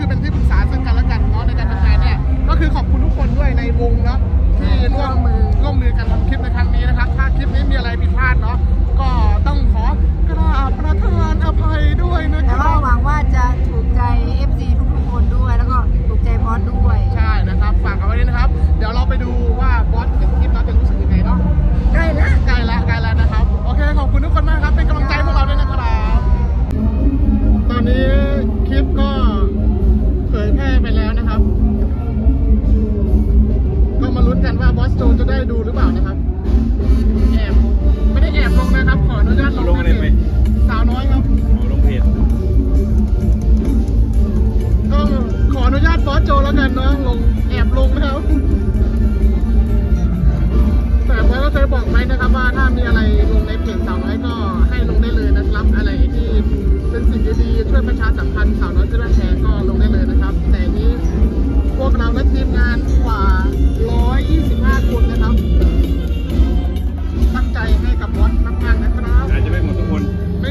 คือเป็นที่ปรึกษาซึ่งกั โจจะได้ดูหรือเปล่านะครับ แอบไม่ได้แอบลงนะครับ ขออนุญาตลงในเพจสาวน้อยครับลงเพจก็ขออนุญาตบอสโจแล้วกันเนาะลงแอบลงนะครับแต่บอสก็เคยบอกไป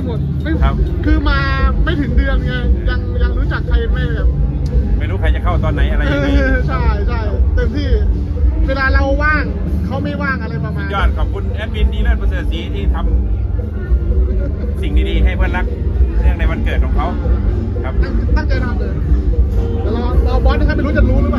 หมดไม่ครับ คือมาไม่ถึงเดือนไงยังยังรู้จักใครไม่แบบไม่รู้ใครจะเข้าตอนไหนอะไรยังไงเออใช่ใช่เต็มที่ เวลาเราว่างเขาไม่ว่างอะไรประมาณยอดขอบคุณแอดมินดีเลิศประเสริฐศรีที่ทำสิ่งดีๆให้เพื่อนรักเนื่องในวันเกิดของเขาครับ ตั้งตั้งใจทำเลยเดี๋ยวรอรอบอสนะครับไม่รู้จะรู้หรือเปล่า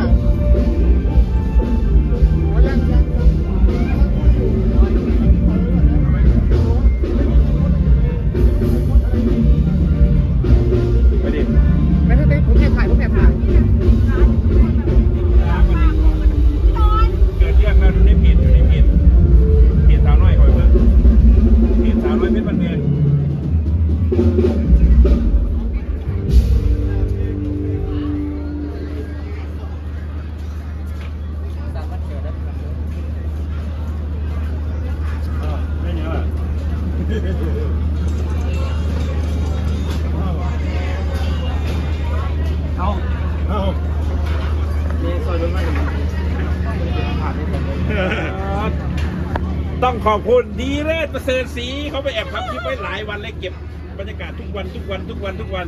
ต้องขอบคุณดีเลิศประเสริฐศรีเขาไปแอบทำคลิปไว้หลายวันเลยเก็บบรรยากาศทุกวันทุกวันทุกวันทุกวัน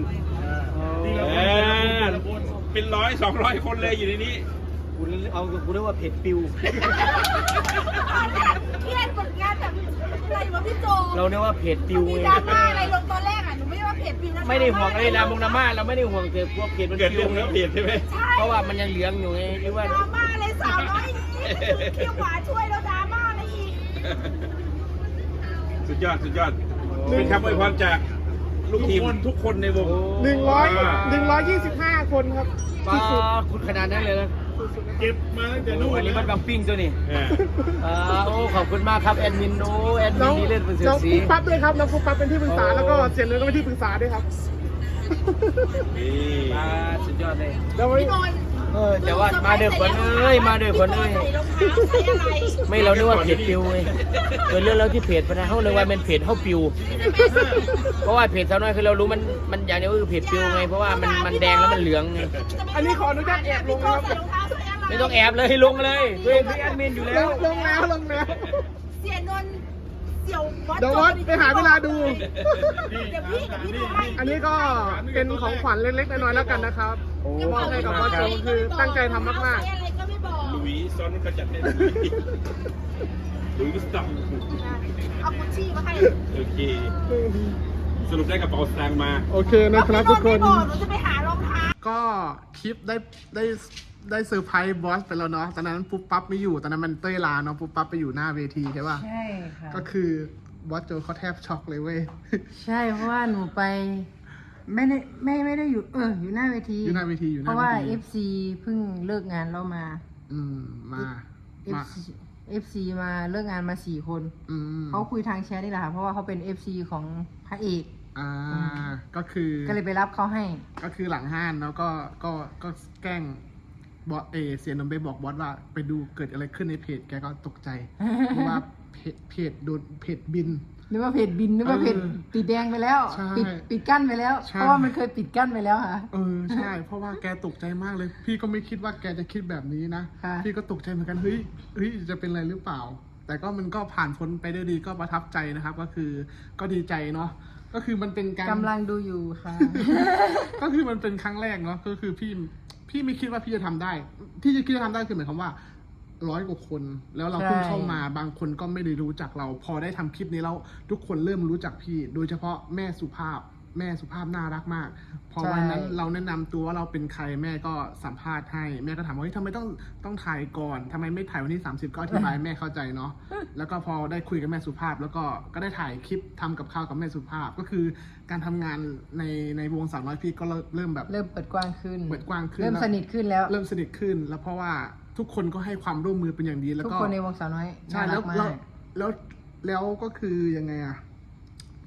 เออเป็นร้อยสองร้อยคนเลยอยู่ในนี้กูเอากูเรียกว่าเพจปิว เครียดกดงานแบบอะไรวะพี่โจเราเรียกว่าเพจปิวมีไงดราม่าอะไรลงตอนแรกอะหนูไม่ได้ว่าเพจปิวนะไม่ได้ห่วงอะไรนะมงนาม่าเราไม่ได้ห่วงแต่พวกเพจมันเกิดปิเรื่วองแล้วเปลี่ยนใช่ไหม ใช่เพราะว่ามันยังเหลืองอยู่ไงหรือว่า ดราม่าอะไรสาวน้อยอย่างนี้เขียวหวานช่วยแล้วดราม่าอะไรอีก สุดยอด สุดยอด เป็นคำอวยพรจากลูกทีมทุกคนในวงหนึ่งร้อยหนึ่งร้อยยี่สิบห้าคนครับปลาคุณขนาดนั้นเลยนะเก็บมาตั้งแต่โอ้นู่นอันนี้มันบางปิ้งตัวนี่เอออ่าโอ้ขอบคุณมากครับแอดมินโอ้แอดมิน้นองดีเล่นเป็นเสืน้อองสีปุ๊บปั๊บด้วยครับน้องปุ๊บปั๊บเป็นที่ปรึกษาโอ้แล้วก็เสียเงินก็เป็นที่ปรึกษาด้วยครับนี่ปลาสุดยอดเลยแล้ววันพี่นี้บอย เออแต่ว่ามาเด้อคนเอ้ยมาเด้อคนเอ้ยใส่รองเท้าใส่อะไรไม่เรานึกว่าเพจปิวไงเกิดเรื่องแล้วที่เพจพนะเขาเลยว่าเป็นเพจเขาปิว เพราะว่าเพจสาวน้อยคือเรารู้มันมันอย่างเดียวก็คือเพจปิวไงเพราะว่ามันมันแดงแล้วมันเหลืองไงอันนี้ขออนุญาตแอบลงพี่นะโจครับใส่รองเท้าใส่อะไรไม่ต้องแอบเลยลงเลยตัวเองคือแอดมินอยู่ลแล้วงลงแล้วลงแล้วเสียนนท์ เสี่ยววัดเดี๋ยววัดไปหาเวลาดู เดี๋ยวพี่เดี๋ยวพี่ดูให้อันนี้ก็เป็นของขวัญเล็กๆน้อยๆแล้วกันนะครับโอ้มอบให้กับบอสโจคือตั้งใจทำมากใส่อะไรก็ไม่บอกลุยซ้อนก็จัดให้ลุยลุยสตัมเอากุชชี่มาให้โอเคๆสรุปได้กระเป๋าสตางค์มา โอเคนะครับทุกคน ไม่บอกหนูจะไปหารองเท้า ก็คลิปได้ได้ ได้เซอร์ไพรส์บอสไปแล้วเนาะ ตอนนั้นปุ๊บปั๊บไม่อยู่ ตอนนั้นมันเต้ยลาเนาะปุ๊บปั๊บไปอยู่หน้าเวทีใช่ป่ะ ใช่ค่ะ ก็คือบอสโจเขาแทบช็อกเลยเว้ย ใช่เพราะว่าหนูไป ไม่ได้ไม่ไม่ได้อยู่เอออยู่หน้าเวทีอยู่หน้าเวทีอยู่หเพน้าราะเวว่าที FC เพิ่งเลิกงานแล้วมา อืม มา มา FC FC มาเลิกงานมาสี่คน อืมเขาคุยทางแชทนี่แหละค่ะเพราะว่าเขาเป็น FC ของพระเอก อ่า ก็คือ ก็เลยไปรับเขาให้ ก็คือหลังห้านแล้วก็ก็ก็แกล้ง บอสเอเสียนนท์ไปบอกบอสว่าไปดูเกิดอะไรขึ้นในเพจแกก็ตกใจเพราะว่าเพจเพจโดนเพจบิน นึกว่าเพจบินนึกว่าเพจเออปิดแดงไปแล้ว ใช่ปิดปิดกั้นไปแล้ว ใช่ เพราะว่ามันเคยปิดกั้นไปแล้วค่ะ เออใช่ เพราะว่าแกตกใจมากเลย พี่ก็ไม่คิดว่าแกจะคิดแบบนี้นะค่ะ พี่ก็ตกใจเหมือนกันเฮ้ยเฮ้ยจะเป็นอะไรหรือเปล่า แต่ก็มันก็ผ่านพ้นไปได้ดีก็ประทับใจนะครับ ก็คือก็ดีใจเนาะก็คือมันเป็นการ กำลังดูอยู่ค่ะ ก็คือมันเป็นครั้งแรกเนาะก็คือพี่ พี่ไม่คิดว่าพี่จะทำได้ ที่จะคิดจะทำได้คือหมายความว่าร้อยกว่าคน แล้วเราเพิ่งใช่ เข้ามาบางคนก็ไม่ได้รู้จักเรา พอได้ทำคลิปนี้แล้วทุกคนเริ่มรู้จักพี่ โดยเฉพาะแม่สุภาพ แม่สุภาพน่ารักมาก พอวันนั้นเราแนะนำตัวว่าเราเป็นใครแม่ก็สัมภาษณ์ให้ แม่ก็ถามว่าเฮ้ยทำไมต้องต้องถ่ายก่อนทำไมไม่ถ่ายวันที่ 30 ก็อธิบายให้แม่เข้าใจเนาะแล้วก็พอได้คุยกับแม่สุภาพ แล้วก็ก็ได้ถ่ายคลิปทำกับข้าวกับแม่สุภาพ ก็คือการทำงานในในวงสาวน้อยพี่ก็เริ่มแบบเริ่มเปิดกว้างขึ้น เปิดกว้างขึ้นเริ่มแล้ว สนิทขึ้นแล้ว เริ่มสนิทขึ้นแล้วเพราะว่าทุกคนก็ให้ความร่วมมือเป็นอย่างดีแล้วทุกก็คนในวงสาวน้อยใช่น่าแล้รัวกมาแล้วก แล้วแล้วก็คือยังไงอะ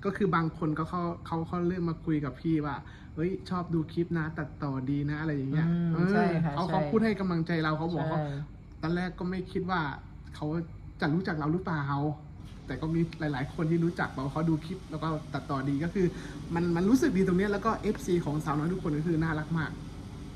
ก็คือบางคนก็เขาเขาเขาเริ่มมาคุยกับพี่ว่าเฮ้ยชอบดูคลิปนะตัดต่อดีนะอะไรอย่างเงี้ยอืมเออใช่ค่ะเขาใช่ เขาพูดให้กำลังใจเราเขาบอกเขาใช่ตอนแรกก็ไม่คิดว่าเขาจะรู้จักเราหรือเปล่าแต่ก็มีหลาย ๆ คนที่รู้จักเราเขาดูคลิปแล้วก็ตัดต่อดีก็คือ มันมันรู้สึกดีตรงเนี้ยแล้วก็ FC ของสาวน้อยทุกคนก็คือน่ารักมาก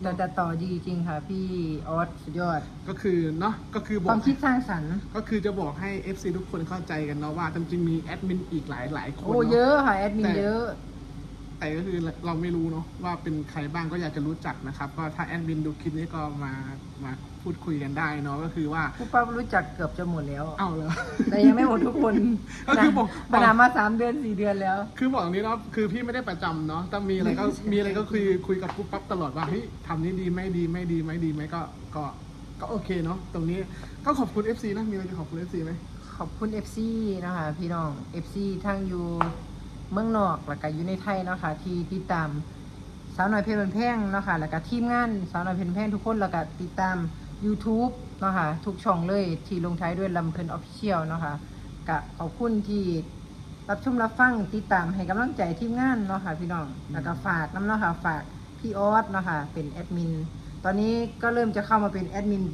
แต่แต่ต่อดีจริงค่ะพี่ออสสุดยอด ก็คือเนาะก็คือบอกความคิดสร้างสรรค์ก็คือจะบอกให้ FC ทุกคนเข้าใจกันเนาะว่าจริงๆมีแอดมินอีกหลายหลายๆคนโอ้เนาะ เยอะค่ะแอดมินแต่ เยอะ แต่ก็คือเราไม่รู้เนาะว่าเป็นใครบ้างก็อยากจะรู้จักนะครับ ก็ถ้าแอดมินดูคลิปนี้ก็มามาพูดคุยกันได้เนาะก็คือว่า ผู้ป้ารู้จักเกือบจะหมดแล้ว เอาแล้วแต่ยังไม่หมดทุกคนก็คือบอก ปัญหามาสามเดือนสี่เดือนแล้ว คือบอกอย่างนี้เนาะคือพี่ไม่ได้ประจำเนาะแต่มีอะไรก็มีอะไรก็คุยคุยกับปุ๊บปั๊บตลอดว่าเฮ้ยทำนี้ดีไหม่ดีไม่ดีไหม่ดีไหมก็ก็ก็โอเคเนาะตรงนี้ก็ขอบคุณ FC นะมีอะไรจะขอบคุณ FC ไหม ขอบคุณ FC นะคะพี่น้อง FC ทั้งอยู่ เมืองนอกแล้วก็อยู่ในไทยเนาะค่ะที่ติดตามสาวน้อยเพชรบันแพงเนาะค่ะแล้วก็ทีมงานสาวน้อยเพชรบันแพงทุกคนแล้วก็ติดตาม YouTube เนาะค่ะทุกช่องเลยที่ลงท้ายด้วยลำเพลินออฟฟิเชียลเนาะค่ะกะขอบคุณที่รับชมรับฟังติดตามให้กำลังใจทีมงานเนาะค่ะพี่น้องแล้วก็ฝากน้ำเนาะค่ะฝากพี่ออสเนาะค่ะเป็นแอดมินตอนนี้ก็เริ่มจะเข้ามาเป็นแอดมิน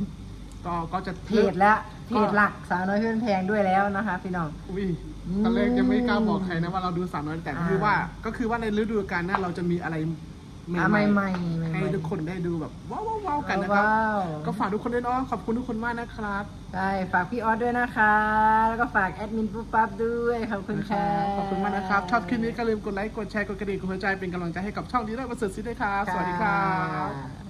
ก็ก็จะเพจและเพจหลักสาวน้อยเพชรบันแพงด้วยแล้วนะคะ พี่น้องอุ้ยอืม ตอนแรกยังไม่กล้าบอกใครนะว่าเราดูสามน้อยแต่ก็คืออ่าว่า ก็คือว่าในฤดูกาลหน้าเราจะมีอะไรใหอะม่ใหม่ๆใหม่ๆให้ทุกคนได้ดูแบบว้าวว้าวว้าวกันนะครับว้าวก็ฝากทุกคนด้วยเนาะขอบคุณทุกคนมากนะครับใช่ฝากพี่ออสด้วยนะคะ แล้วก็ฝากแอดมินปุ๊บปั๊บด้วยขอบคุณค่ะขอบคุณมากนะครับชอบคลิปนี้ก็ลืมกดไลค์กดแชร์กดกระดิ่งกดหัวใจเป็นกำลังใจให้กับช่องดีด้วยประเสริฐซิด้วยครับสวัสดีครับค่ะ